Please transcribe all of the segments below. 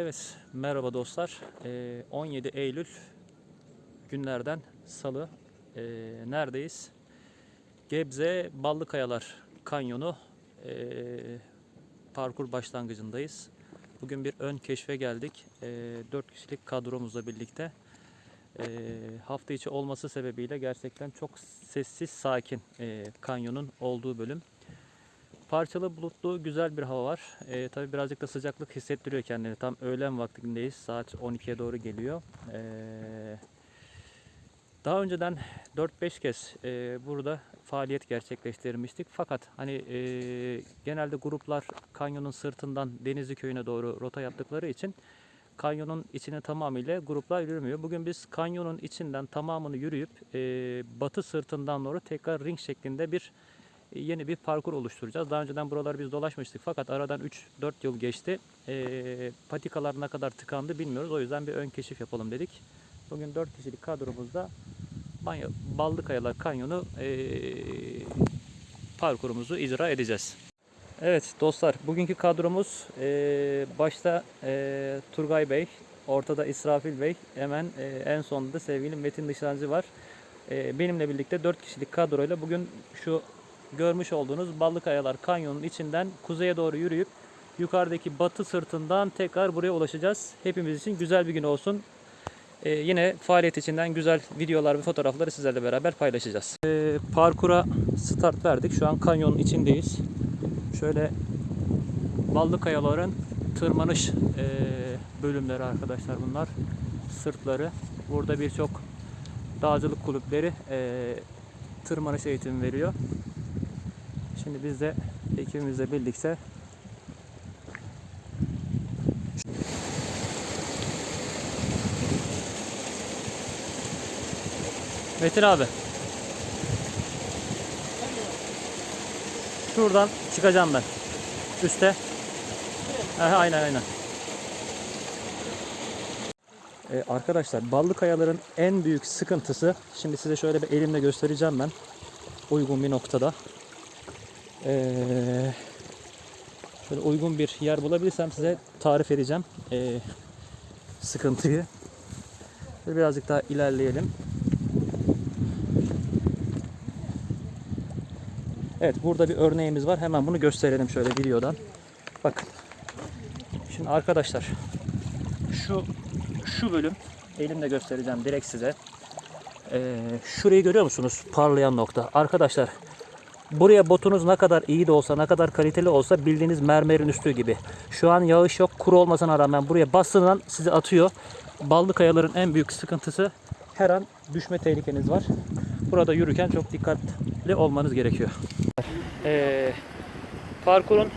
Evet, merhaba dostlar. Ee, 17 Eylül günlerden Salı. Ee, neredeyiz? Gebze Ballıkayalar Kanyonu ee, parkur başlangıcındayız. Bugün bir ön keşfe geldik. Ee, 4 kişilik kadromuzla birlikte. Ee, hafta içi olması sebebiyle gerçekten çok sessiz, sakin ee, kanyonun olduğu bölüm. Parçalı bulutlu güzel bir hava var. Ee, tabii birazcık da sıcaklık hissettiriyor kendini. Tam öğlen vaktindeyiz. Saat 12'ye doğru geliyor. Ee, daha önceden 4-5 kez e, burada faaliyet gerçekleştirmiştik. Fakat hani e, genelde gruplar kanyonun sırtından Denizli köyüne doğru rota yaptıkları için kanyonun içine tamamıyla gruplar yürümüyor. Bugün biz kanyonun içinden tamamını yürüyüp e, batı sırtından doğru tekrar ring şeklinde bir e, yeni bir parkur oluşturacağız. Daha önceden buraları biz dolaşmıştık fakat aradan 3-4 yıl geçti. E, patikalar ne kadar tıkandı bilmiyoruz. O yüzden bir ön keşif yapalım dedik. Bugün 4 kişilik kadromuzda Banyo, Ballıkayalar Kanyonu e, parkurumuzu icra edeceğiz. Evet dostlar bugünkü kadromuz e, başta e, Turgay Bey, ortada İsrafil Bey, hemen e, en sonunda sevgili Metin Nişancı var. E, benimle birlikte 4 kişilik kadroyla bugün şu görmüş olduğunuz Ballıkayalar Kanyonu'nun içinden kuzeye doğru yürüyüp yukarıdaki batı sırtından tekrar buraya ulaşacağız. Hepimiz için güzel bir gün olsun. Ee, yine faaliyet içinden güzel videolar ve fotoğrafları sizlerle beraber paylaşacağız. Ee, parkura start verdik. Şu an kanyonun içindeyiz. Şöyle ballı kayaların tırmanış e, bölümleri arkadaşlar bunlar. Sırtları. Burada birçok dağcılık kulüpleri e, tırmanış eğitimi veriyor. Şimdi biz de ekibimizle birlikte Metin abi. Şuradan çıkacağım ben. Üste. Aha, aynen aynen. Ee, arkadaşlar ballı kayaların en büyük sıkıntısı şimdi size şöyle bir elimle göstereceğim ben uygun bir noktada ee, şöyle uygun bir yer bulabilirsem size tarif edeceğim ee, sıkıntıyı şöyle birazcık daha ilerleyelim Evet burada bir örneğimiz var. Hemen bunu gösterelim şöyle videodan. Bakın. Şimdi arkadaşlar şu şu bölüm elimle göstereceğim direkt size. Ee, şurayı görüyor musunuz? Parlayan nokta. Arkadaşlar buraya botunuz ne kadar iyi de olsa, ne kadar kaliteli olsa bildiğiniz mermerin üstü gibi. Şu an yağış yok, kuru olmasına rağmen buraya bastığından sizi atıyor. Ballı kayaların en büyük sıkıntısı her an düşme tehlikeniz var. Burada yürürken çok dikkatli olmanız gerekiyor. Ee, parkurun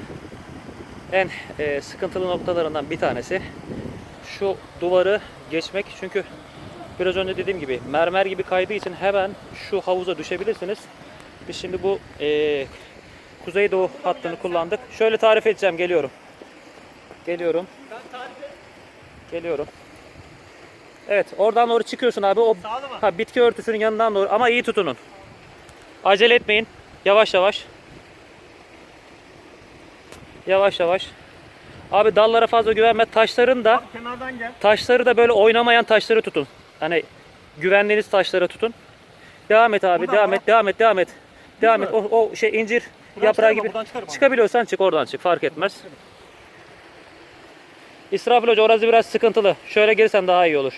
en e, sıkıntılı noktalarından bir tanesi şu duvarı geçmek. Çünkü biraz önce dediğim gibi mermer gibi kaydığı için hemen şu havuza düşebilirsiniz. Biz şimdi bu e, kuzeydoğu hattını kullandık. Şöyle tarif edeceğim. Geliyorum. Geliyorum. Geliyorum. Evet oradan doğru çıkıyorsun abi. O ha, bitki örtüsünün yanından doğru ama iyi tutunun. Acele etmeyin. Yavaş yavaş. Yavaş yavaş. Abi dallara fazla güvenme. Taşların da Kenardan gel. taşları da böyle oynamayan taşları tutun. Hani güvendiğiniz taşlara tutun. Devam et abi. Buradan devam mı? et. Devam et. Devam et. Devam et. O, o şey incir Buradan yaprağı gibi. Çıkabiliyorsan çık oradan çık. Fark etmez. İsrafil Hoca orası biraz sıkıntılı. Şöyle gelirsen daha iyi olur.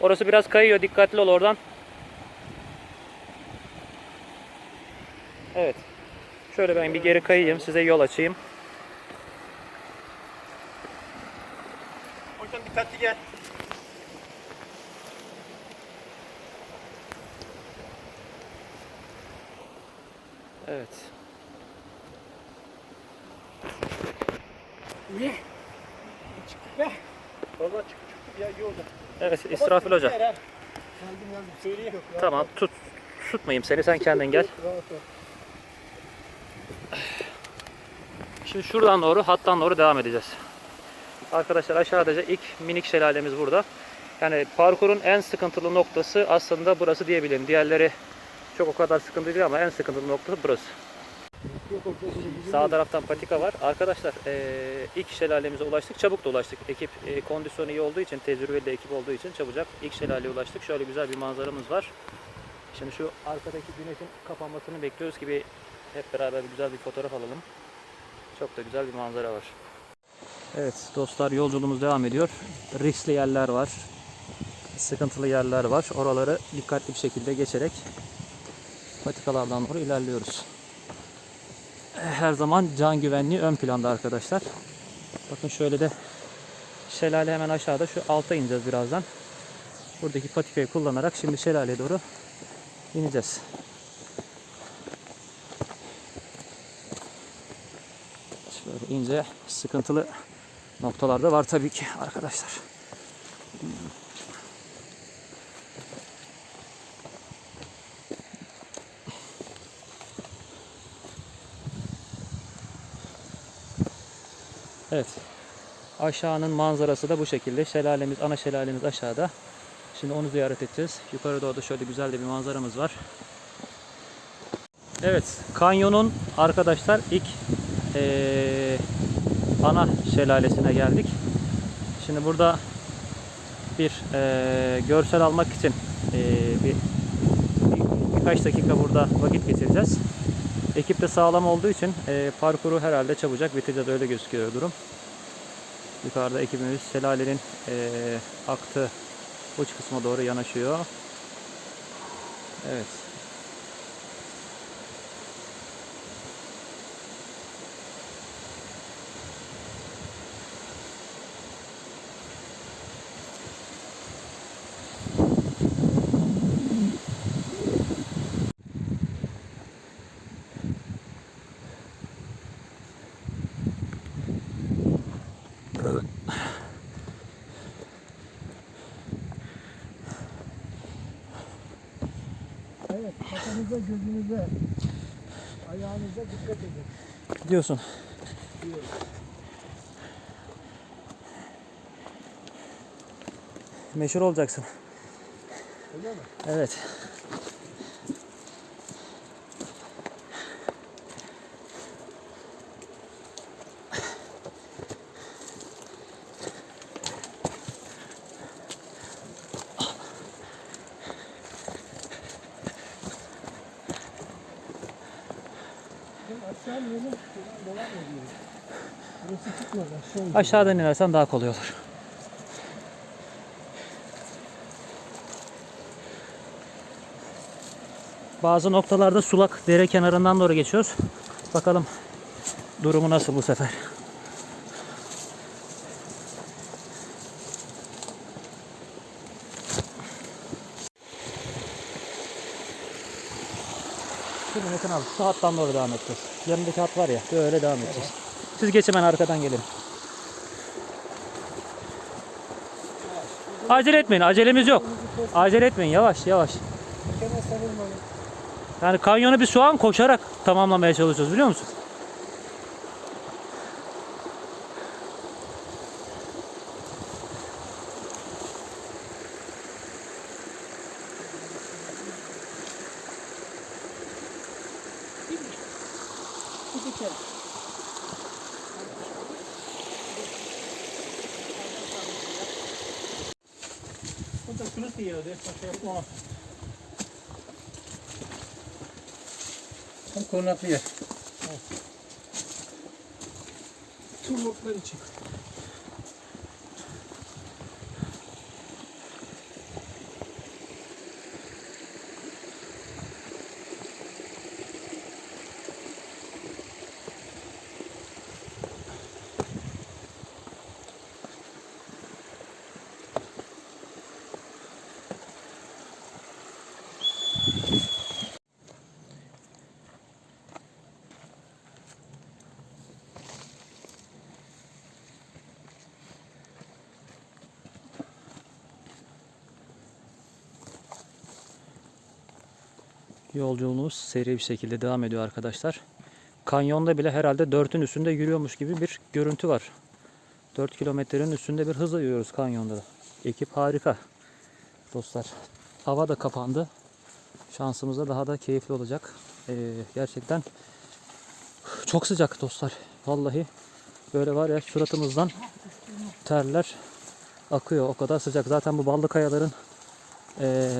Orası biraz kayıyor. Dikkatli ol oradan. Evet. Şöyle ben bir geri kayayım. Size yol açayım. Hocam dikkatli gel. Evet. Niye? Be. Valla çık çık ya iyi oldu. Evet İsrafil Hoca. Geldim geldim. Söyleyeyim. Yok, Tamam tut. Tutmayayım seni. Sen kendin gel. Şimdi şuradan doğru hattan doğru devam edeceğiz. Arkadaşlar aşağıda ilk minik şelalemiz burada. Yani parkurun en sıkıntılı noktası aslında burası diyebilirim. Diğerleri çok o kadar sıkıntı değil ama en sıkıntılı noktası burası. Sağ taraftan patika var. Arkadaşlar eee, ilk şelalemize ulaştık. Çabuk da ulaştık. Ekip eee, kondisyonu iyi olduğu için, tecrübeli ekip olduğu için çabucak ilk şelaleye ulaştık. Şöyle güzel bir manzaramız var. Şimdi şu arkadaki güneşin kapanmasını bekliyoruz ki bir hep beraber güzel bir fotoğraf alalım. Çok da güzel bir manzara var. Evet dostlar yolculuğumuz devam ediyor. Riskli yerler var. Sıkıntılı yerler var. Oraları dikkatli bir şekilde geçerek patikalardan doğru ilerliyoruz her zaman can güvenliği ön planda arkadaşlar. Bakın şöyle de şelale hemen aşağıda şu alta ineceğiz birazdan. Buradaki patikayı kullanarak şimdi şelaleye doğru ineceğiz. Şöyle ince sıkıntılı noktalar da var tabii ki arkadaşlar. Evet. Aşağının manzarası da bu şekilde. Şelalemiz, ana şelalemiz aşağıda. Şimdi onu ziyaret edeceğiz. Yukarı doğru da şöyle güzel de bir manzaramız var. Evet, kanyonun arkadaşlar ilk eee, ana şelalesine geldik. Şimdi burada bir eee, görsel almak için eee, bir, bir- birkaç dakika burada vakit geçireceğiz. Ekip de sağlam olduğu için eee, parkuru herhalde çabucak biteceğiz öyle gözüküyor durum. Yukarıda ekibimiz şelalenin eee aktığı uç kısma doğru yanaşıyor. Evet. Kafanıza, gözünüze, ayağınıza dikkat edin. Gidiyorsun. Meşhur olacaksın. Öyle mi? Evet. Şimdi aşağı inelim, şuradan devam ediyoruz. Burası çıkmaz, aşağı inelim. Aşağıdan inersen daha kolay olur. Bazı noktalarda sulak dere kenarından doğru geçiyoruz. Bakalım durumu nasıl bu sefer. Şimdi Metin abi şu hattan doğru devam edeceğiz. Yanındaki hat var ya böyle devam edeceğiz. Siz geç hemen arkadan gelin. Acele etmeyin acelemiz yok. Acele etmeyin yavaş yavaş. Yani kanyonu biz şu an koşarak tamamlamaya çalışıyoruz biliyor musun? Bir dikene. Burada şunu diyordu. Yapma. Tam korunaklı yer. Turluklar için. Yolculuğumuz seri bir şekilde devam ediyor arkadaşlar. Kanyonda bile herhalde 4'ün üstünde yürüyormuş gibi bir görüntü var. 4 kilometrenin üstünde bir hızla yürüyoruz kanyonda da. Ekip harika. Dostlar hava da kapandı. Şansımıza daha da keyifli olacak. Ee, gerçekten Çok sıcak dostlar. Vallahi böyle var ya suratımızdan terler akıyor. O kadar sıcak. Zaten bu ballı kayaların eee,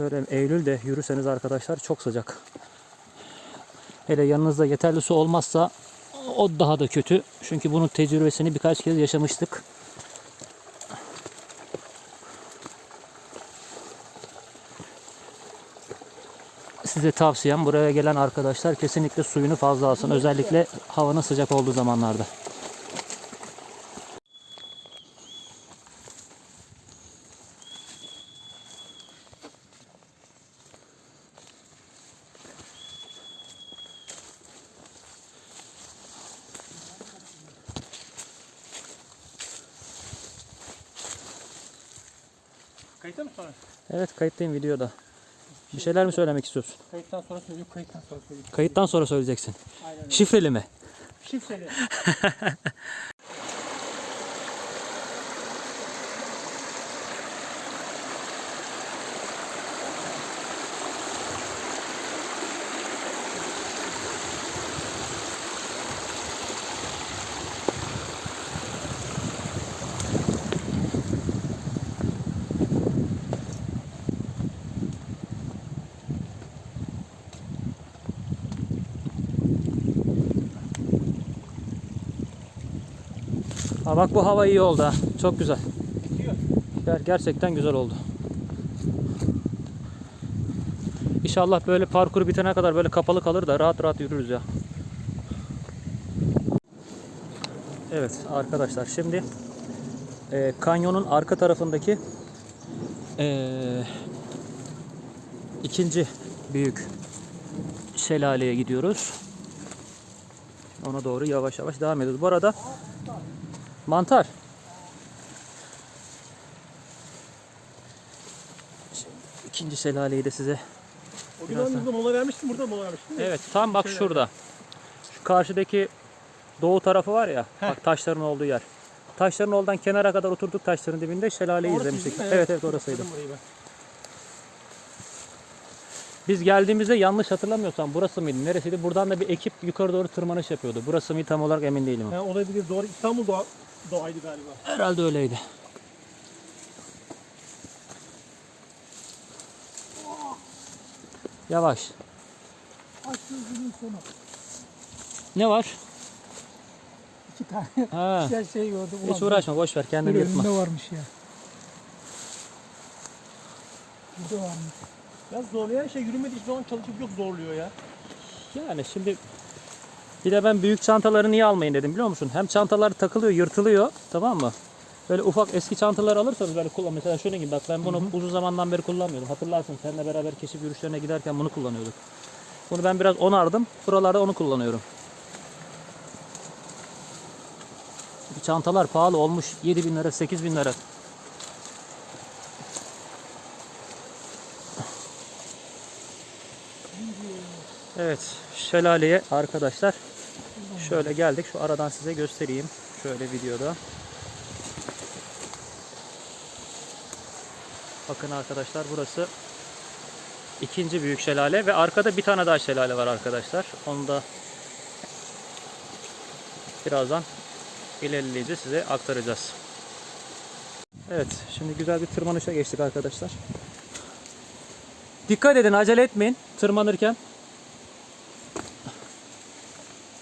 böyle Eylül'de yürürseniz arkadaşlar çok sıcak. Hele yanınızda yeterli su olmazsa o daha da kötü. Çünkü bunun tecrübesini birkaç kez yaşamıştık. Size tavsiyem buraya gelen arkadaşlar kesinlikle suyunu fazla alsın. Özellikle havanın sıcak olduğu zamanlarda. Kayıtta mı sonra? Evet kayıttayım videoda. Bir şeyler mi söylemek istiyorsun? Kayıttan sonra söyleyeyim, kayıttan sonra söyleyeyim. Kayıttan sonra söyleyeceksin. Aynen öyle. Şifreli mi? Şifreli. Ha bak bu hava iyi oldu ha. Çok güzel. Ger- Gerçekten güzel oldu. İnşallah böyle parkuru bitene kadar böyle kapalı kalır da rahat rahat yürürüz ya. Evet arkadaşlar şimdi e, kanyonun arka tarafındaki e, ikinci büyük şelaleye gidiyoruz. Ona doğru yavaş yavaş devam ediyoruz. Bu arada mantar. Şimdi ikinci şelaleyi de size O gün ben burada mola vermiştim, burada mola vermiştim. Evet tam bak şurada. Şu karşıdaki doğu tarafı var ya. Bak taşların olduğu yer. Taşların oradan kenara kadar oturduk taşların dibinde şelaleyi Orası izlemiştik. mi? Evet evet orasıydı. Biz geldiğimizde yanlış hatırlamıyorsam burası mıydı? Neresiydi? Buradan da bir ekip yukarı doğru tırmanış yapıyordu. Burası mı tam olarak emin değilim. Ha, olabilir, doğru. İstanbul doğa, doğaydı galiba. Herhalde öyleydi. Yavaş. Ne var? İki tane Ha. güzel şey gördüm. Hiç uğraşma boş ver kendini yırtma. önünde varmış ya. Burada varmış. Ya zorlayan şey yürümediği hiçbir zaman çalışıp yok zorluyor ya. Yani şimdi bir de ben büyük çantaları niye almayın dedim biliyor musun? Hem çantalar takılıyor, yırtılıyor tamam mı? Böyle ufak eski çantalar alırsanız böyle kullan. Mesela şunun gibi bak ben bunu uzun zamandan beri kullanmıyordum. Hatırlarsın seninle beraber keşif yürüyüşlerine giderken bunu kullanıyorduk. Bunu ben biraz onardım. Buralarda onu kullanıyorum. Çantalar pahalı olmuş. 7 bin lira, 8 bin lira. Evet, şelaleye arkadaşlar şöyle geldik. Şu aradan size göstereyim. Şöyle videoda. Bakın arkadaşlar burası ikinci büyük şelale ve arkada bir tane daha şelale var arkadaşlar. Onu da birazdan ilerleyince size aktaracağız. Evet, şimdi güzel bir tırmanışa geçtik arkadaşlar. Dikkat edin, acele etmeyin tırmanırken.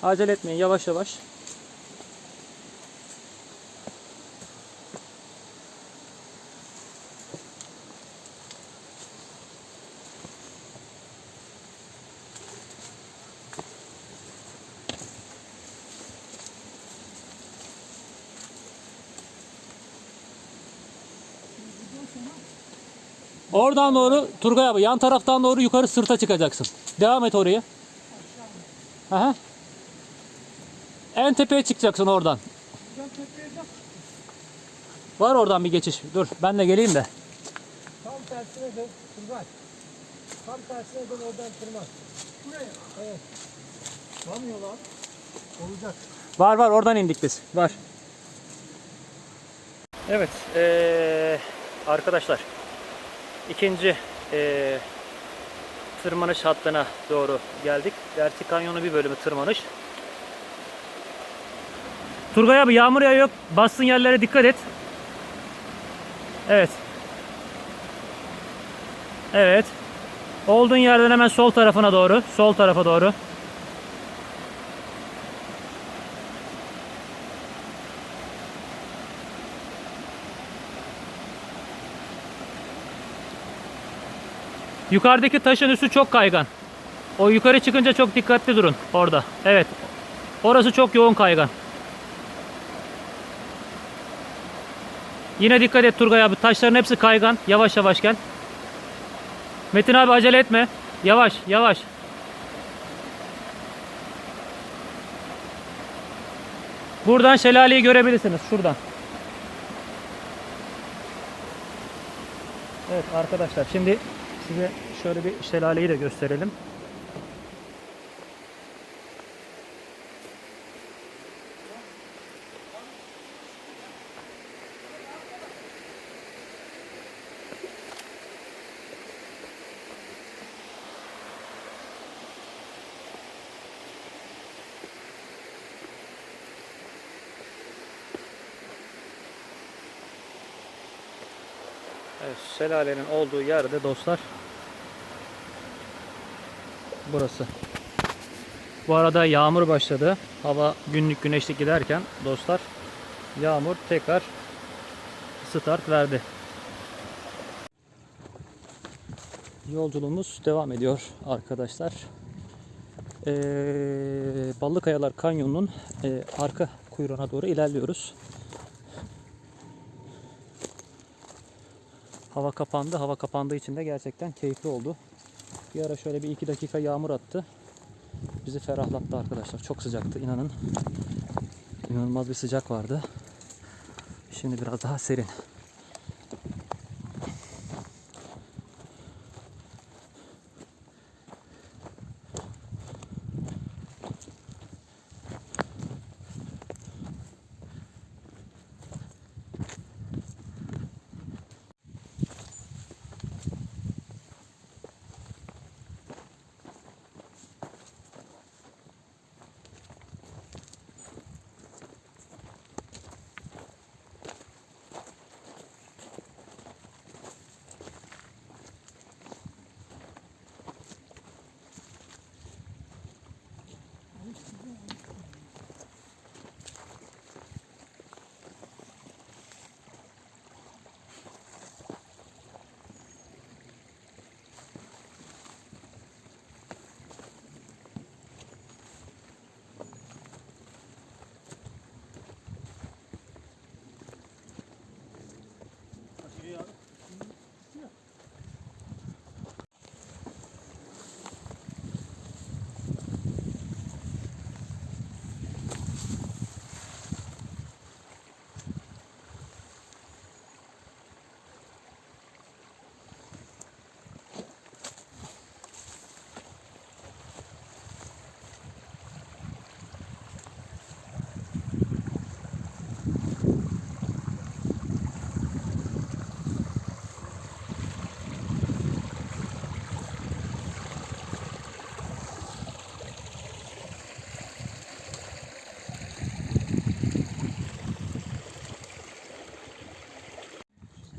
Acele etmeyin yavaş yavaş. Oradan doğru Turgay abi yan taraftan doğru yukarı sırta çıkacaksın. Devam et oraya. Aha. En tepeye çıkacaksın oradan. Var oradan bir geçiş. Dur ben de geleyim de. Tam tersine dön. Turgay. Tam tersine dön oradan tırman. Şuraya. Evet. Olmuyor lan. Olacak. Var var oradan indik biz. Var. Evet eee, arkadaşlar ikinci eee, tırmanış hattına doğru geldik. Gerçi kanyonun bir bölümü tırmanış. Turgay abi yağmur yağıyor. Bastığın yerlere dikkat et. Evet. Evet. Olduğun yerden hemen sol tarafına doğru. Sol tarafa doğru. Yukarıdaki taşın üstü çok kaygan. O yukarı çıkınca çok dikkatli durun orada. Evet. Orası çok yoğun kaygan. Yine dikkat et Turgay abi. Taşların hepsi kaygan. Yavaş yavaş gel. Metin abi acele etme. Yavaş yavaş. Buradan şelaleyi görebilirsiniz. Şuradan. Evet arkadaşlar şimdi size şöyle bir şelaleyi de gösterelim. Evet, şelalenin olduğu yerde dostlar burası. Bu arada yağmur başladı. Hava günlük güneşlik giderken dostlar yağmur tekrar start verdi. Yolculuğumuz devam ediyor arkadaşlar. Ee, Ballıkayalar Kanyonu'nun e, arka kuyruğuna doğru ilerliyoruz. Hava kapandı. Hava kapandığı için de gerçekten keyifli oldu. Bir ara şöyle bir iki dakika yağmur attı. Bizi ferahlattı arkadaşlar. Çok sıcaktı inanın. İnanılmaz bir sıcak vardı. Şimdi biraz daha serin.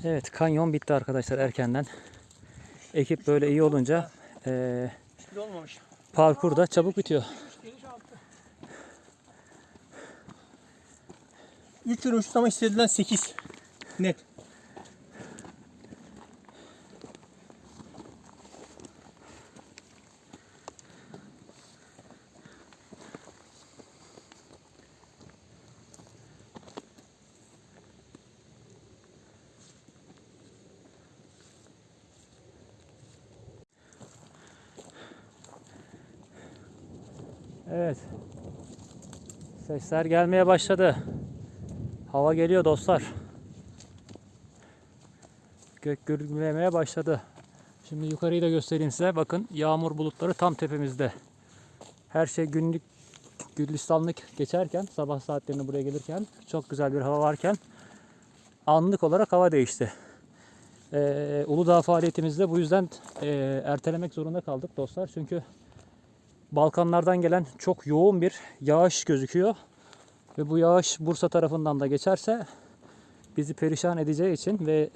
Evet kanyon bitti arkadaşlar erkenden. Ekip böyle iyi olunca olmamış. parkur da çabuk bitiyor. Geniş altı. 3 lira uçtu ama istedilen 8. Net. Evet. Sesler gelmeye başladı. Hava geliyor dostlar. Gök gürlemeye başladı. Şimdi yukarıyı da göstereyim size. Bakın yağmur bulutları tam tepemizde. Her şey günlük gülistanlık geçerken sabah saatlerinde buraya gelirken çok güzel bir hava varken anlık olarak hava değişti. Ee, Uludağ faaliyetimizde bu yüzden e, ertelemek zorunda kaldık dostlar. Çünkü Balkanlardan gelen çok yoğun bir yağış gözüküyor. Ve bu yağış Bursa tarafından da geçerse bizi perişan edeceği için ve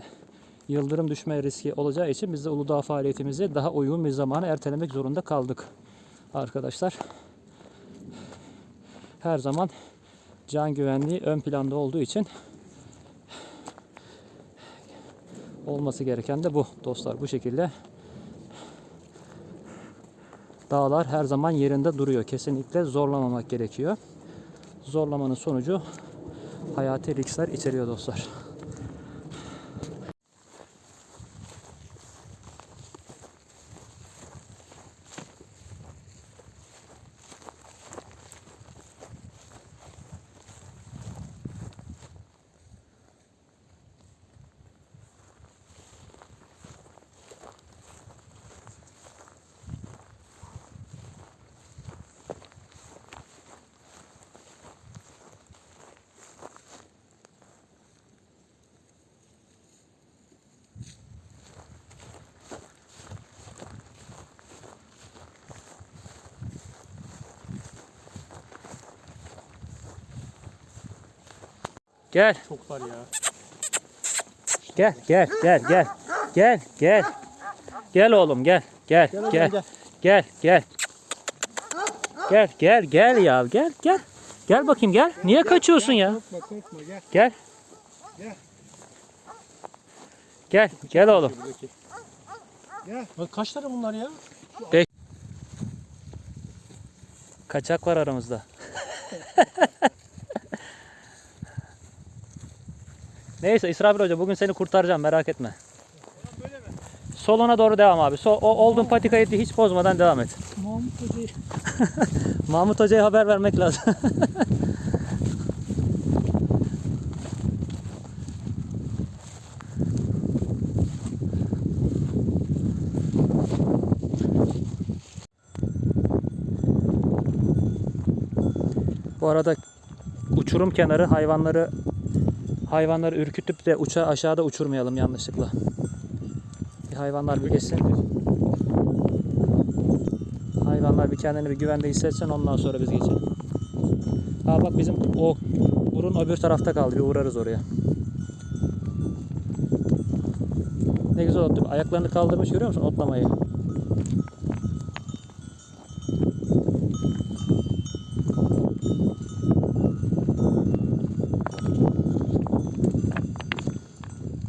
yıldırım düşme riski olacağı için biz de Uludağ faaliyetimizi daha uygun bir zamana ertelemek zorunda kaldık arkadaşlar. Her zaman can güvenliği ön planda olduğu için olması gereken de bu dostlar bu şekilde. Dağlar her zaman yerinde duruyor. Kesinlikle zorlamamak gerekiyor. Zorlamanın sonucu hayati riskler içeriyor dostlar. Gel. Çok var ya. Gel gel gel gel. Gel gel. Gel oğlum gel. Gel Gel gel. hocam, Gel gel. Gel gel gel ya gel gel. Gel bakayım gel. Niye kaçıyorsun ya? Korkma korkma gel. Gel. Gel. Gel gel oğlum. Gel. Bak kaç tane bunlar ya? Kaçak var aramızda. Neyse İsrafil Hoca bugün seni kurtaracağım merak etme. Soluna doğru devam abi. Sol, o olduğun patikayı hiç bozmadan devam et. Mahmut Hoca'yı. Mahmut Hoca'ya haber vermek lazım. Bu arada uçurum kenarı hayvanları hayvanları ürkütüp de uça aşağıda uçurmayalım yanlışlıkla. Bir hayvanlar bir geçsin. Hayvanlar bir kendini bir güvende hissetsin ondan sonra biz geçelim. Ha bak bizim o burun öbür tarafta kaldı. Bir uğrarız oraya. Ne güzel otlu. Ayaklarını kaldırmış görüyor musun otlamayı?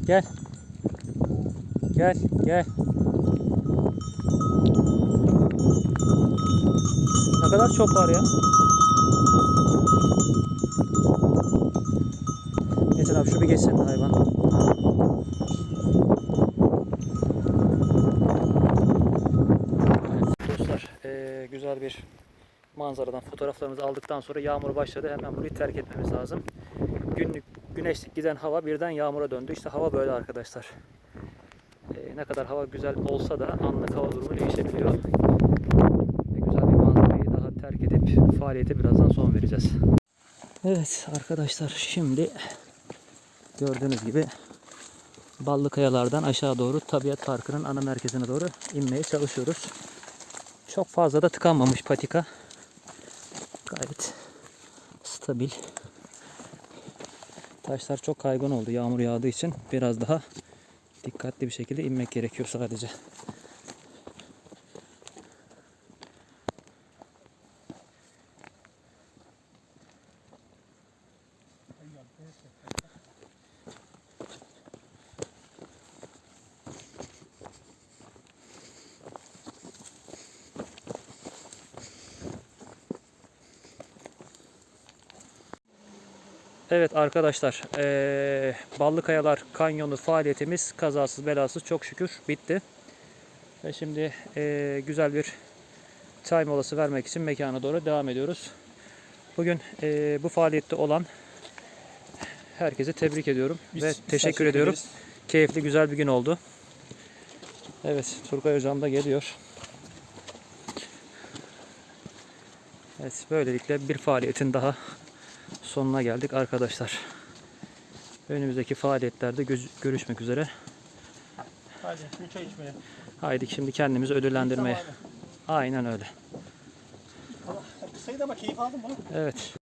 Gel. Gel, gel. Ne kadar çok var ya. Metin abi şu bir geçsin hayvan. Dostlar güzel bir manzaradan fotoğraflarımızı aldıktan sonra yağmur başladı. Hemen burayı terk etmemiz lazım. Güneşlik giden hava birden yağmura döndü. İşte hava böyle arkadaşlar. Eee, ne kadar hava güzel olsa da anlık hava durumu değişebiliyor ve güzel bir manzarayı daha terk edip faaliyete birazdan son vereceğiz. Evet arkadaşlar şimdi gördüğünüz gibi Ballı Kayalardan aşağı doğru Tabiat Parkı'nın ana merkezine doğru inmeye çalışıyoruz. Çok fazla da tıkanmamış patika. Gayet stabil. Taşlar çok kaygan oldu yağmur yağdığı için biraz daha dikkatli bir şekilde inmek gerekiyor sadece. Evet arkadaşlar, eee Ballı Kayalar Kanyonu faaliyetimiz kazasız belasız çok şükür bitti. Ve şimdi eee, güzel bir çay molası vermek için mekana doğru devam ediyoruz. Bugün eee, bu faaliyette olan herkese tebrik ediyorum ve teşekkür ediyorum. Keyifli güzel bir gün oldu. Evet Turgay Hocam da geliyor. Evet böylelikle bir faaliyetin daha sonuna geldik arkadaşlar. Önümüzdeki faaliyetlerde görüşmek üzere. Hadi bir çay içmeye. Haydi şimdi kendimizi ödüllendirmeye. Aynen öyle. Kısaydı ama keyif aldım bunu. Evet.